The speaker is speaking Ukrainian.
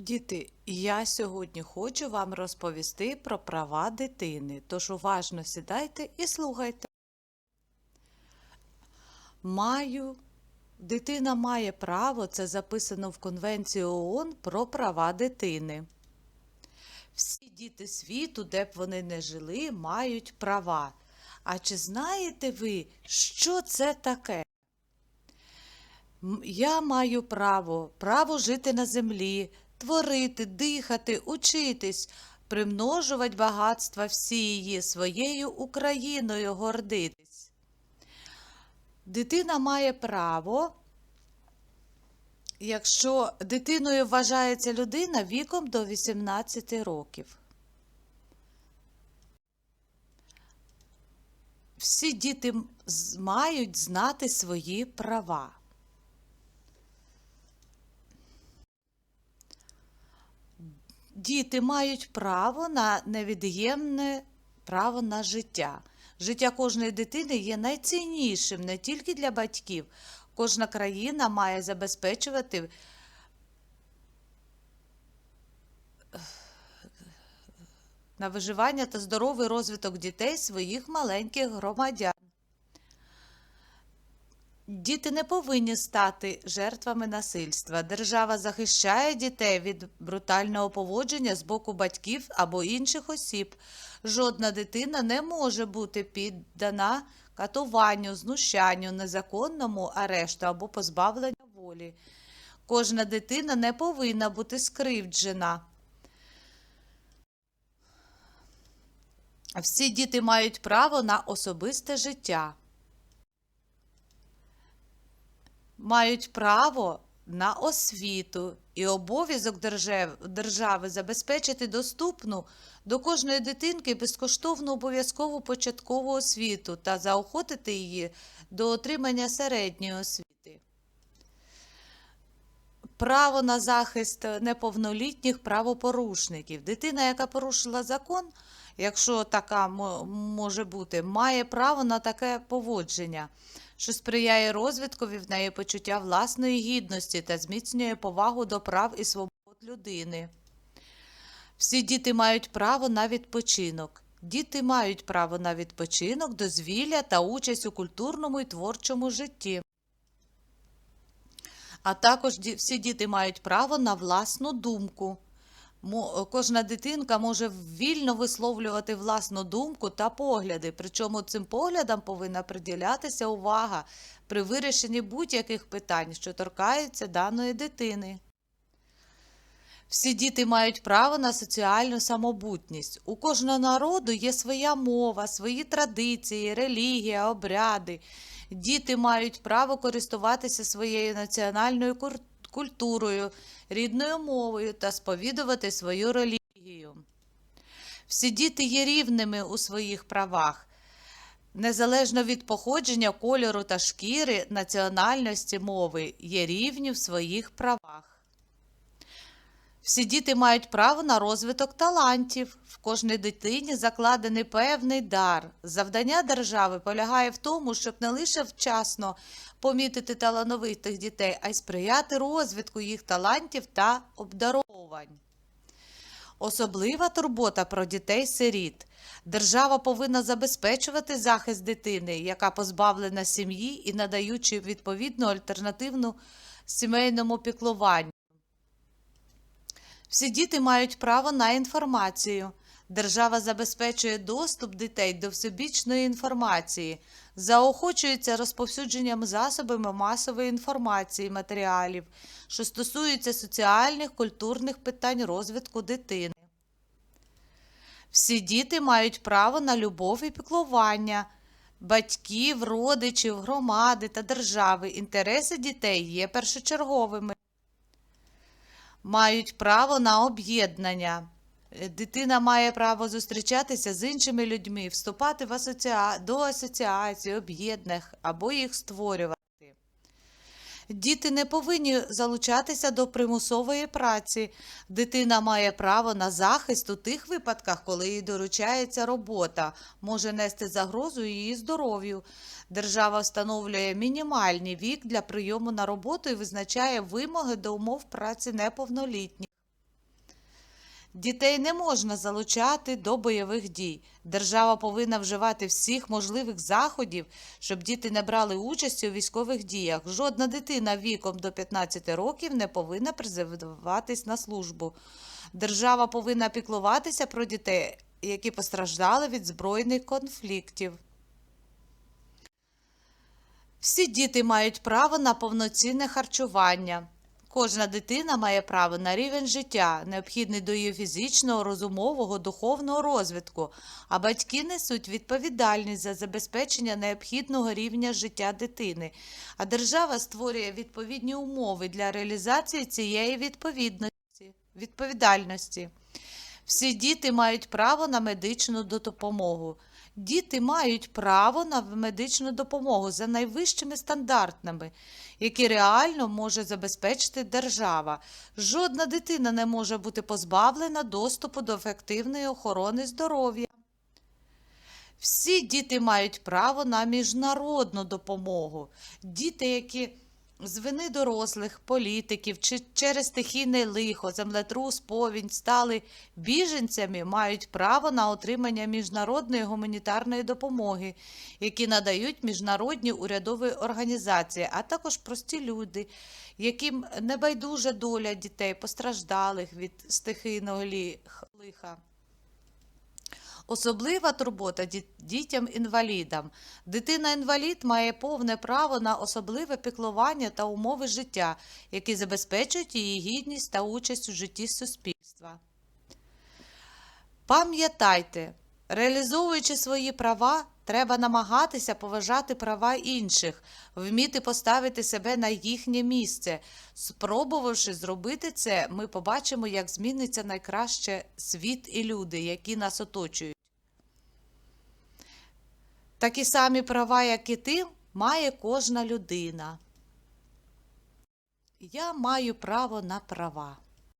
Діти, я сьогодні хочу вам розповісти про права дитини, тож уважно сідайте і слухайте. Маю, дитина має право, це записано в Конвенції ООН про права дитини. Всі діти світу, де б вони не жили, мають права. А чи знаєте ви, що це таке? Я маю право, право жити на землі, творити, дихати, учитись, примножувати багатства всі її своєю Україною гордитись. Дитина має право, якщо дитиною вважається людина віком до 18 років. Всі діти мають знати свої права. Діти мають право на невід'ємне право на життя. Життя кожної дитини є найціннішим не тільки для батьків. Кожна країна має забезпечувати на виживання та здоровий розвиток дітей своїх маленьких громадян. Діти не повинні стати жертвами насильства. Держава захищає дітей від брутального поводження з боку батьків або інших осіб. Жодна дитина не може бути піддана катуванню, знущанню, незаконному арешту або позбавленню волі. Кожна дитина не повинна бути скривджена. Всі діти мають право на особисте життя. Мають право на освіту і обов'язок держави забезпечити доступну до кожної дитинки безкоштовну обов'язкову початкову освіту та заохотити її до отримання середньої освіти. Право на захист неповнолітніх правопорушників. Дитина, яка порушила закон, якщо така може бути, має право на таке поводження, що сприяє розвиткові в неї почуття власної гідності та зміцнює повагу до прав і свобод людини. Всі діти мають право на відпочинок. Діти мають право на відпочинок, дозвілля та участь у культурному і творчому житті. А також всі діти мають право на власну думку. Кожна дитинка може вільно висловлювати власну думку та погляди, причому цим поглядам повинна приділятися увага при вирішенні будь-яких питань, що торкаються даної дитини. Всі діти мають право на соціальну самобутність. У кожного народу є своя мова, свої традиції, релігія, обряди. Діти мають право користуватися своєю національною культурою, рідною мовою та сповідувати свою релігію. Всі діти є рівними у своїх правах. Незалежно від походження, кольору та шкіри, національності мови, є рівні в своїх правах. Всі діти мають право на розвиток талантів. В кожній дитині закладений певний дар. Завдання держави полягає в тому, щоб не лише вчасно помітити талановитих дітей, а й сприяти розвитку їх талантів та обдаровувань. Особлива турбота про дітей-сиріт. Держава повинна забезпечувати захист дитини, яка позбавлена сім'ї і надаючи відповідну альтернативну сімейному піклуванню. Всі діти мають право на інформацію. Держава забезпечує доступ дітей до всебічної інформації, заохочується розповсюдженням засобами масової інформації матеріалів, що стосуються соціальних, культурних питань розвитку дитини. Всі діти мають право на любов і піклування батьків, родичів, громади та держави. Інтереси дітей є першочерговими мають право на об'єднання. Е, Дитина має право зустрічатися з іншими людьми, вступати в асоціа... до асоціацій, об'єднаних або їх створювати. Діти не повинні залучатися до примусової праці. Дитина має право на захист у тих випадках, коли їй доручається робота, може нести загрозу її здоров'ю. Держава встановлює мінімальний вік для прийому на роботу і визначає вимоги до умов праці неповнолітніх. Дітей не можна залучати до бойових дій. Держава повинна вживати всіх можливих заходів, щоб діти не брали участі у військових діях. Жодна дитина віком до 15 років не повинна призиватись на службу. Держава повинна піклуватися про дітей, які постраждали від збройних конфліктів. Всі діти мають право на повноцінне харчування. Кожна дитина має право на рівень життя, необхідний до її фізичного, розумового, духовного розвитку, а батьки несуть відповідальність за забезпечення необхідного рівня життя дитини. А держава створює відповідні умови для реалізації цієї відповідності, відповідальності. Всі діти мають право на медичну допомогу. Діти мають право на медичну допомогу за найвищими стандартами, які реально може забезпечити держава. Жодна дитина не може бути позбавлена доступу до ефективної охорони здоров'я. Всі діти мають право на міжнародну допомогу. Діти, які з вини дорослих, політиків чи через стихійне лихо, землетрус, повінь стали біженцями, мають право на отримання міжнародної гуманітарної допомоги, які надають міжнародні урядові організації, а також прості люди, яким небайдужа доля дітей, постраждалих від стихійного лих- лиха. Особлива турбота дітям-інвалідам. Дитина-інвалід має повне право на особливе піклування та умови життя, які забезпечують її гідність та участь у житті суспільства. Пам'ятайте, реалізовуючи свої права, треба намагатися поважати права інших, вміти поставити себе на їхнє місце. Спробувавши зробити це, ми побачимо, як зміниться найкраще світ і люди, які нас оточують. Такі самі права, як і ти, має кожна людина. Я маю право на права.